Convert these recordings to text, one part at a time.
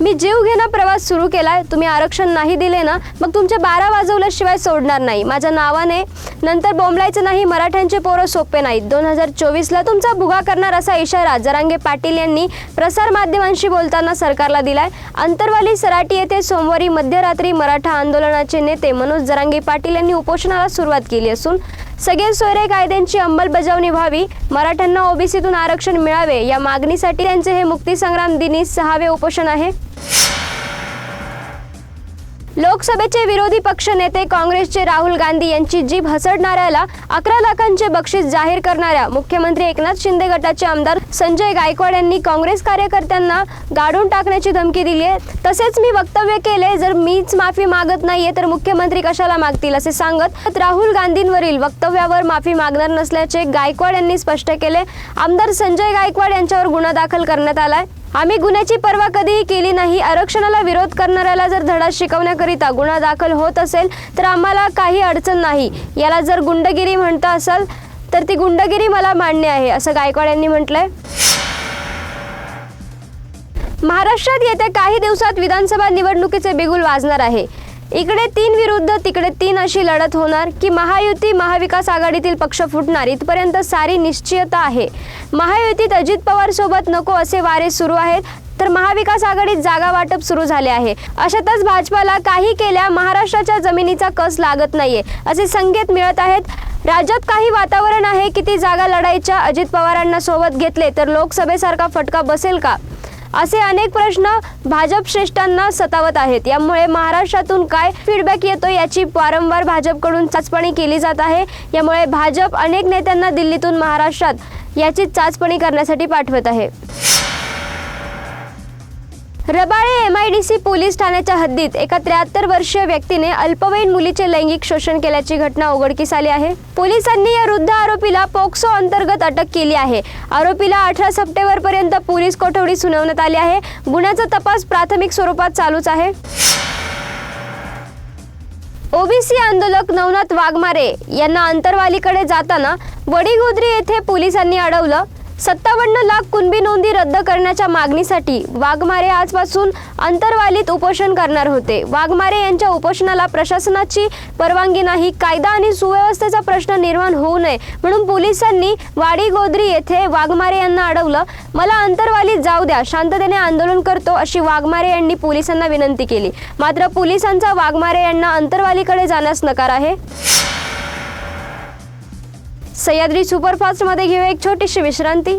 मी जीव घेणं प्रवास सुरू केलाय तुम्ही आरक्षण नाही दिले ना मग तुमच्या बारा वाजवल्याशिवाय सोडणार नाही. माझ्या नावाने नंतर बोंबलायचं नाही मराठ्यांचे पोरं सोपे नाहीत. दोन हजार चोवीसला तुमचा भुगा करणार असा इशारा जरांगे पाटील यांनी प्रसार माध्यमांशी बोलताना सरकारला दिलाय. अंतरवाली सराटी येथे सोमवारी मध्यरात्री मराठा आंदोलनाचे नेते मनोज जरांगे पाटील यांनी उपोषणाला सुरुवात केली असून सगळे सोयरे कायद्यांची अंमलबजावणी व्हावी मराठ्यांना ओबीसीतून आरक्षण मिळावे या मागणीसाठी त्यांचे हे मुक्तीसंग्राम दिनी सहावे उपोषण आहे. लोकसभेचे विरोधी पक्ष नेते काँग्रेसचे राहुल गांधी यांची जीभ हसडणाऱ्याला अकरा लाखांचे बक्षीस जाहीर करणाऱ्या मुख्यमंत्री एकनाथ शिंदे गटाचे आमदार संजय गायकवाड यांनी काँग्रेस कार्यकर्त्यांना गाडून टाकण्याची धमकी दिली आहे. तसेच मी वक्तव्य केले जर मीच माफी मागत नाहीये तर मुख्यमंत्री कशाला मागतील असे सांगत राहुल गांधींवरील वक्तव्यावर माफी मागणार नसल्याचे गायकवाड यांनी स्पष्ट केले. आमदार संजय गायकवाड यांच्यावर गुन्हा दाखल करण्यात आलाय. आम्ही गुन्ह्याची पर्वा कधीही केली नाही. आरक्षणाला विरोध करणाऱ्याला जर धडा शिकवण्याकरिता गुन्हा दाखल होत असेल तर आम्हाला काही अडचण नाही. याला जर गुंडगिरी म्हणता असाल तर ती गुंडगिरी मला मान्य आहे असं गायकवाड यांनी म्हटलंय. महाराष्ट्रात येत्या काही दिवसात विधानसभा निवडणुकीचे बिगुल वाजणार आहे. इकडे तीन विरुद्ध तिकडे तीन अशी लढत होणार की महायुती महाविकास आघाडीतील पक्ष फुटणार. इथपर्यंत सारी निश्चयता आहे. महायुतीत अजित पवार सोबत नको असे वारे सुरू आहेत तर महाविकास आघाडीत जागा वाटप सुरू झाले आहे. अशातच भाजपाला काही केल्या महाराष्ट्राच्या जमिनीचा कस लागत नाहीये असे संकेत मिळत आहेत. राज्यात काही वातावरण आहे किती जागा लढायच्या अजित पवारांना सोबत घेतले तर लोकसभेसारखा फटका बसेल का? असे अनेक प्रश्न भाजप श्रेष्ठांना सतावत आहेत. यामुळे महाराष्ट्रातून काय फीडबॅक येतो याची वारंवार भाजपकडून चाचपणी केली जात आहे. यामुळे भाजप अनेक नेत्यांना दिल्लीतून महाराष्ट्रात याची चाचपणी करण्यासाठी पाठवत आहे. Rabale M I D C police ठाण्याच्या हद्दीत एका त्र्याहत्तर वर्षीय व्यक्तीने अल्पवयीन मुलीचे लैंगिक शोषण केल्याची घटना उघडकीस आली आहे. पोलिसांनी या वृद्ध आरोपीला पोक्सो अंतर्गत अटक केली आहे. आरोपीला अठरा सप्टेंबर पर्यंत पोलीस कोठडी सुनावण्यात आली आहे. गुन्ह्याचा तपास प्राथमिक स्वरूपात चालूच आहे. ओबीसी आंदोलक नवनाथ वाघमारे यांना अंतरवालीकडे जाताना वडीगोद्री येथे पोलिसांनी अडवलं. सत्तावन्न लाख कुणबी नोंदी रद्द करण्याच्या मागणीसाठी वाघमारे आजपासून अंतरवालीत उपोषण करणार होते. वाघमारे यांच्या उपोषणाला प्रशासनाची परवानगी नाही कायदा आणि सुव्यवस्थेचा प्रश्न निर्माण होऊ नये म्हणून पोलिसांनी वाडी गोदरी येथे वाघमारे यांना अडवलं. मला अंतरवालीत जाऊ द्या शांततेने आंदोलन करतो अशी वाघमारे यांनी पोलिसांना विनंती केली. मात्र पोलिसांचा वाघमारे यांना अंतरवालीकडे जाण्यास नकार आहे. सह्याद्री सुपरफास्टमध्ये घेऊ एक छोटीशी विश्रांती.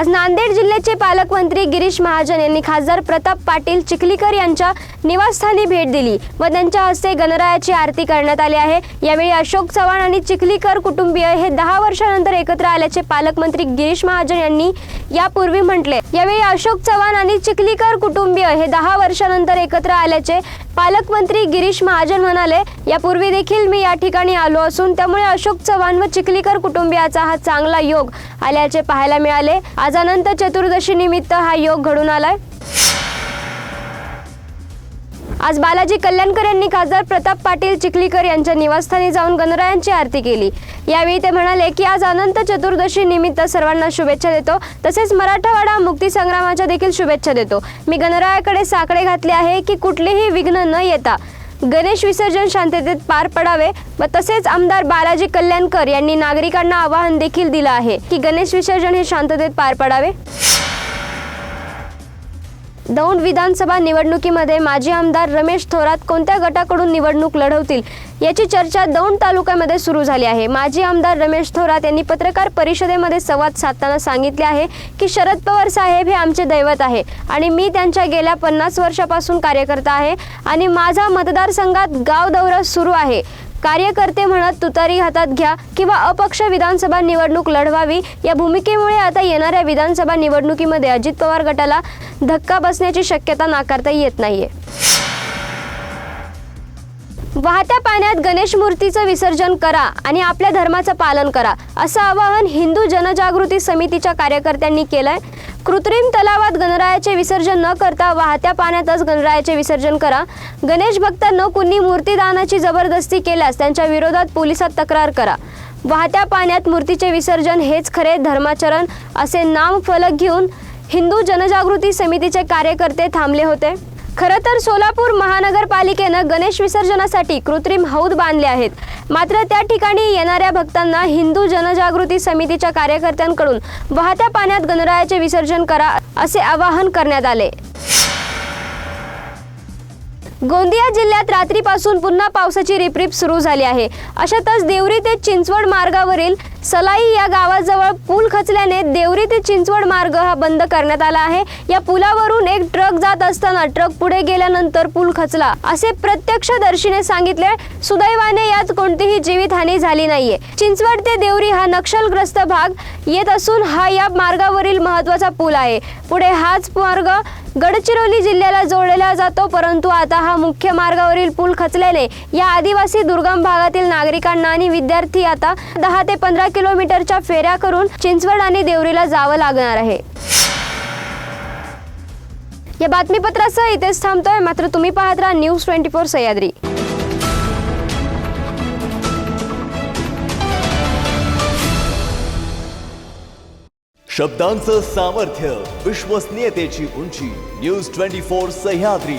आज नांदेड जिल्ह्याचे पालकमंत्री गिरीश महाजन यांनी खासदार प्रताप पाटील चिखलीकर यांच्या निवासस्थानी भेट दिली व त्यांच्या हस्ते गणरायाची आरती करण्यात आली आहे. यावेळी अशोक चव्हाण आणि चिखलीकर कुटुंबीय हे दहा वर्षानंतर एकत्र आल्याचे पालकमंत्री गिरीश महाजन यांनी यापूर्वी म्हटले. यावेळी अशोक चव्हाण आणि चिखलीकर कुटुंबीय हे दहा वर्षानंतर एकत्र आल्याचे पालकमंत्री गिरीश महाजन म्हणाले. यापूर्वी देखील मी या ठिकाणी आलो असून त्यामुळे अशोक चव्हाण व चिखलीकर कुटुंबियाचा हा चांगला योग आल्याचे पाहायला मिळाले. आज आज अनंत चतुर्दशी निमित्त हा योग घडून आलाय. आज बालाजी कल्याणकर यांनी खासदार प्रताप पाटील चिखलीकर यांच्या निवासस्थानी जाऊन गणरायांची आरती केली. यावेळी ते म्हणाले की आज अनंत चतुर्दशी निमित्त सर्वांना शुभेच्छा देतो. तसेच मराठवाडा मुक्तीसंग्रामाच्या देखील शुभेच्छा देतो. मी गणरायाकडे साकडे घातले आहे की कुठलेही विघ्न न येता गणेश विसर्जन शांततेत पार पडावे व तसेच आमदार बालाजी कल्याणकर यांनी नागरिकांना आवाहन देखील दिलं आहे की गणेश विसर्जन हे शांततेत पार पडावे. दौंड विधानसभा निवडणुकीमध्ये माजी आमदार रमेश थोरात कोणत्या गटाकडून निवडणूक लढवतील याची चर्चा दौंड तालुक्यामध्ये सुरू झाली आहे. माजी आमदार रमेश थोरात यांनी पत्रकार परिषदेमध्ये संवाद साधताना सांगितले आहे की शरद पवार साहेब हे आमचे दैवत आहे आणि मी त्यांच्या गेल्या पन्नास वर्षापासून कार्यकर्ता आहे आणि माझा मतदारसंघात गाव दौरा सुरू आहे. कार्यकर्ते म्हणत तुतारी हातात घ्या किंवा अपक्ष विधानसभा निवडणूक लढवावी. या भूमिकेमुळे आता येणाऱ्या विधानसभा निवडणुकीमध्ये अजित पवार गटाला धक्का बसण्याची शक्यता नाकारता येत नाहीये. वाहत्या पाण्यात गणेश मूर्तीचं विसर्जन करा आणि आपल्या धर्माचं पालन करा असं आवाहन हिंदू जनजागृती समितीच्या कार्यकर्त्यांनी केलंय. कृत्रिम तलावात गणरायाचे विसर्जन न करता वाहत्या पाण्यातच गणरायाचे विसर्जन करा. गणेश भक्तांना कुणी मूर्तीदानाची जबरदस्ती केल्यास त्यांच्या विरोधात पोलिसात तक्रार करा. वाहत्या पाण्यात मूर्तीचे विसर्जन हेच खरे धर्माचरण असे नाम फलक घेऊन हिंदू जनजागृती समितीचे कार्यकर्ते थांबले होते. खरं तर सोलापूर महानगरपालिकेनं गणेश विसर्जनासाठी कृत्रिम हौद बांधले आहेत. मात्र त्या ठिकाणी येणाऱ्या भक्तांना हिंदू जनजागृती समितीच्या कार्यकर्त्यांकडून वाहत्या पाण्यात गणरायाचे विसर्जन करा असे आवाहन करण्यात आले. गोंदिया जिल्ह्यात रात्रीपासून पुन्हा पावसाची रिपरिप सुरू झाली आहे. अशातच देवरी ते चिंचवड मार्गावरील सलाई या गावाजवळ पूल खचल्याने देवरी ते चिंचवड मार्ग हा बंद करण्यात आला आहे. या पुलावरून एक ट्रक जात असताना ट्रक पुढे गेल्यानंतर पूल खचला असे प्रत्यक्षदर्शीने सांगितले. सुदैवाने यात कोणतीही जीवितहानी झाली नाहीये. चिंचवड ते देवरी हा नक्षलग्रस्त भाग येत असून हा या मार्गावरील महत्त्वाचा पूल आहे. पुढे हाच मार्ग गडचिरोली जिल्ह्याला जोडलेला जातो परंतु आता हा मुख्य मार्गावरील पूल खचल्याने या आदिवासी दुर्गम भागातील नागरिकांना आणि विद्यार्थी आता दहा ते पंधरा किलोमीटरच्या फेऱ्या करून चिंचवड आणि देवरीला जावं लागणार आहे. या बातमीपत्रासह इथेच थांबतोय. मात्र तुम्ही पाहत राहा न्यूज ट्वेंटी फोर सह्याद्री. शब्दांचं सामर्थ्य विश्वसनीयतेची उंची न्यूज ट्वेंटी फोर सह्याद्री.